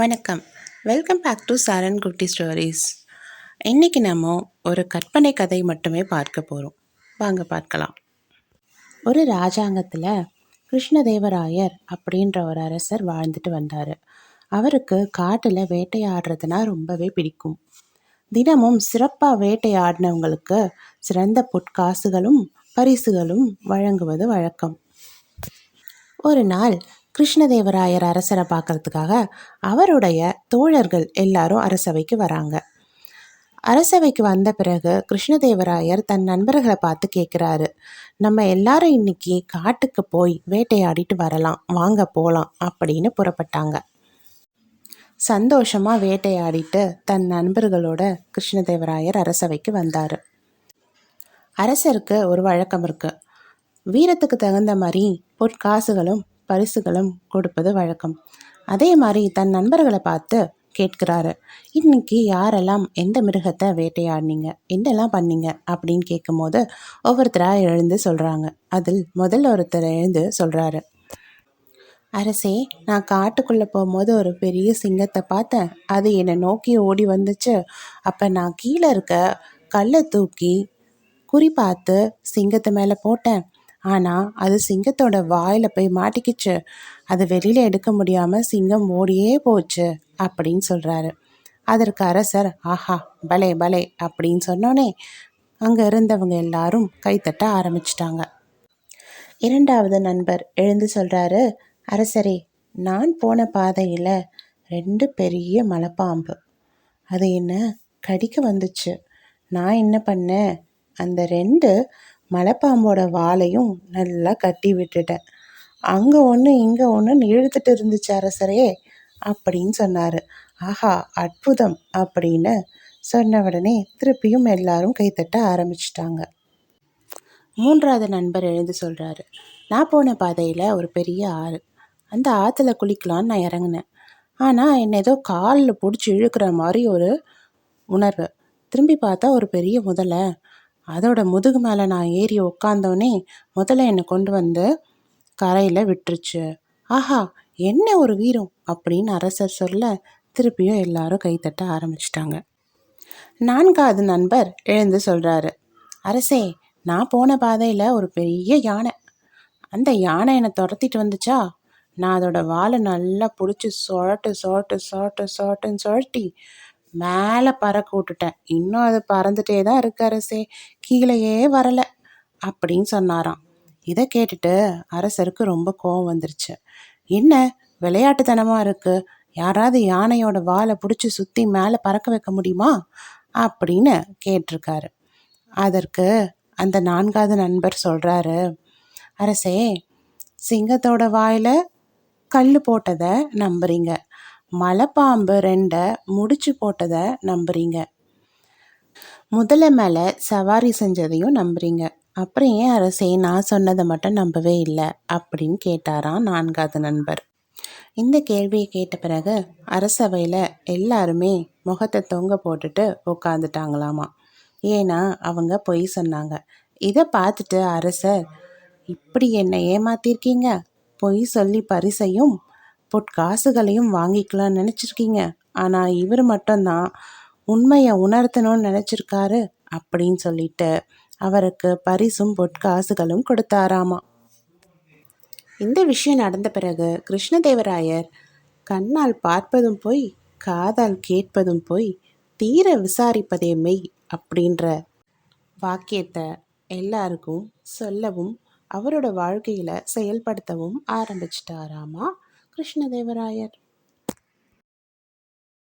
வணக்கம். Welcome back to சாரன் குட்டி stories இன்றைக்கி நம்ம ஒரு கற்பனை கதை மட்டுமே பார்க்க போகிறோம் வாங்க பார்க்கலாம். ஒரு ராஜாங்கத்தில் கிருஷ்ணதேவராயர் அப்படின்ற ஒரு அரசர் வாழ்ந்துட்டு வந்தார். அவருக்கு காட்டில் வேட்டையாடுறதுனா ரொம்பவே பிடிக்கும். தினமும் சிறப்பாக வேட்டையாடினவங்களுக்கு சிறந்த பொற்காசுகளும் பரிசுகளும் வழங்குவது வழக்கம். ஒரு நாள் கிருஷ்ணதேவராயர் அரசரை பார்க்கறதுக்காக அவருடைய தோழர்கள் எல்லாரும் அரசவைக்கு வராங்க. அரசவைக்கு வந்த பிறகு கிருஷ்ணதேவராயர் தன் நண்பர்களை பார்த்து கேட்குறாரு நம்ம எல்லாரும் இன்னைக்கு காட்டுக்கு போய் வேட்டையாடிட்டு வரலாம். வாங்க போகலாம் அப்படின்னு புறப்பட்டாங்க. சந்தோஷமாக வேட்டையாடிட்டு தன் நண்பர்களோட கிருஷ்ணதேவராயர் அரசவைக்கு வந்தார். அரசருக்கு ஒரு வழக்கம் இருக்குது வீரத்துக்கு தகுந்த மாதிரி பொற்காசுகளும் பரிசுகளும் கொடுப்பது வழக்கம். அதே மாதிரி தன் நண்பர்களை பார்த்து கேட்குறாரு இன்னைக்கு யாரெல்லாம் எந்த மிருகத்தை வேட்டையாடினீங்க? என்னெல்லாம் பண்ணீங்க? அப்படின்னு கேட்கும்போது ஒவ்வொருத்தராக எழுந்து சொல்கிறாங்க அதில் முதல் ஒருத்தர் எழுந்து சொல்கிறாரு அரசே நான் காட்டுக்குள்ளே போகும்போது ஒரு பெரிய சிங்கத்தை பார்த்தேன். அது என்னை நோக்கி ஓடி வந்துச்சு. அப்போ நான் கீழே இருக்க கல்லை தூக்கி குறி பார்த்து சிங்கத்தை மேலே போட்டேன். ஆனால் அது சிங்கத்தோட வாயில் போய் மாட்டிக்கிச்சு. அது வெளியில் எடுக்க முடியாமல் சிங்கம் ஓடியே போச்சு அப்படின்னு சொல்கிறாரு அதற்கு அரசர் ஆஹா பலே பலே அப்படின்னு சொன்னோன்னே அங்கே இருந்தவங்க எல்லாரும் கைத்தட்ட ஆரம்பிச்சிட்டாங்க. இரண்டாவது நண்பர் எழுந்து சொல்கிறாரு அரசரே நான் போன பாதையில் ரெண்டு பெரிய மலைப்பாம்பு. அது என்ன கடிக்க வந்துச்சு. நான் என்ன பண்ணேன்? அந்த ரெண்டு மலைப்பாம்போட வாலையும் நல்லா கட்டி விட்டுட்டேன். அங்கே ஒன்று இங்கே ஒன்று இழுத்துட்டு இருந்துச்சு அரசரே அப்படின்னு சொன்னார். ஆஹா அற்புதம் அப்படின்னு சொன்ன உடனே திருப்பியும் எல்லாரும் கைத்தட்ட ஆரம்பிச்சிட்டாங்க. மூன்றாவது நண்பர் எழுந்து சொல்கிறாரு நான் போன பாதையில் ஒரு பெரிய ஆறு. அந்த ஆற்றுல குளிக்கலான்னு நான் இறங்கினேன். ஆனால் என்னை ஏதோ காலில் பிடிச்சி இழுக்கிற மாதிரி ஒரு உணர்வு. திரும்பி பார்த்தா ஒரு பெரிய முதலை. அதோட முதுகு மேலே நான் ஏறி உக்காந்தோடனே முதல்ல என்னை கொண்டு வந்து கரையில் விட்டுருச்சு. ஆஹா என்ன ஒரு வீரம்? அப்படின்னு அரசர் சொல்ல திருப்பியும் எல்லாரும் கைத்தட்ட ஆரம்பிச்சிட்டாங்க. நான்காவது நண்பர் எழுந்து சொல்கிறாரு அரசே நான் போன பாதையில் ஒரு பெரிய யானை. அந்த யானை என்னை துரத்திட்டு வந்துச்சா? நான் அதோட வாழை நல்லா பிடிச்சி சொரட்டு சொரட்டு சொரட்டு சொரட்டுன்னு சொரட்டி மேலே பறக்க விட்டுட்டேன். இன்னும் அது பறந்துட்டே தான் இருக்கு அரசே. கீழேயே வரலை அப்படின்னு சொன்னாராம். இதை கேட்டுட்டு அரசருக்கு ரொம்ப கோவம் வந்துருச்சு. என்ன? விளையாட்டுத்தனமாக இருக்கு. யாராவது யானையோட வாழை பிடிச்சி சுற்றி மேலே பறக்க வைக்க முடியுமா? அப்படின்னு கேட்டிருக்காரு. அதற்கு அந்த நான்காவது நண்பர் சொல்கிறாரு அரசே சிங்கத்தோட வாயில் கல் போட்டதை நம்புறீங்க. மலைப்பாம்பு ரெண்டை முடிச்சு போட்டதை நம்புறீங்க. முதல மேலே சவாரி செஞ்சதையும் நம்புறீங்க. அப்புறம் ஏன் அரசே நான் சொன்னதை மட்டும் நம்பவே இல்லை? அப்படின்னு கேட்டாராம் நான்காவது நண்பர். இந்த கேள்வியை கேட்ட பிறகு அரசவையில் எல்லாருமே முகத்தை தொங்க போட்டுட்டு உட்காந்துட்டாங்களாமா ஏன்னா அவங்க பொய் சொன்னாங்க. இதை பார்த்துட்டு அரசர் இப்படி என்னை ஏமாத்திருக்கீங்க? பொய் சொல்லி பரிசையும் பொற்காசுகளையும் வாங்கிக்கலாம்னு நினச்சிருக்கீங்க. ஆனால் இவர் மட்டும்தான் உண்மையை உணர்த்தணும்னு நினச்சிருக்காரு அப்படின்னு சொல்லிட்டு அவருக்கு பரிசும் பொற்காசுகளும் கொடுத்தாராமா. இந்த விஷயம் நடந்த பிறகு கிருஷ்ணதேவராயர் கண்ணால் பார்ப்பதும் போய் காதால் கேட்பதும் போய் தீர விசாரிப்பதே மெய் அப்படின்ற வாக்கியத்தை எல்லாருக்கும் சொல்லவும் அவரோட வாழ்க்கையில் செயல்படுத்தவும் ஆரம்பிச்சிட்டாராமா. கிருஷ்ணதேவராயர்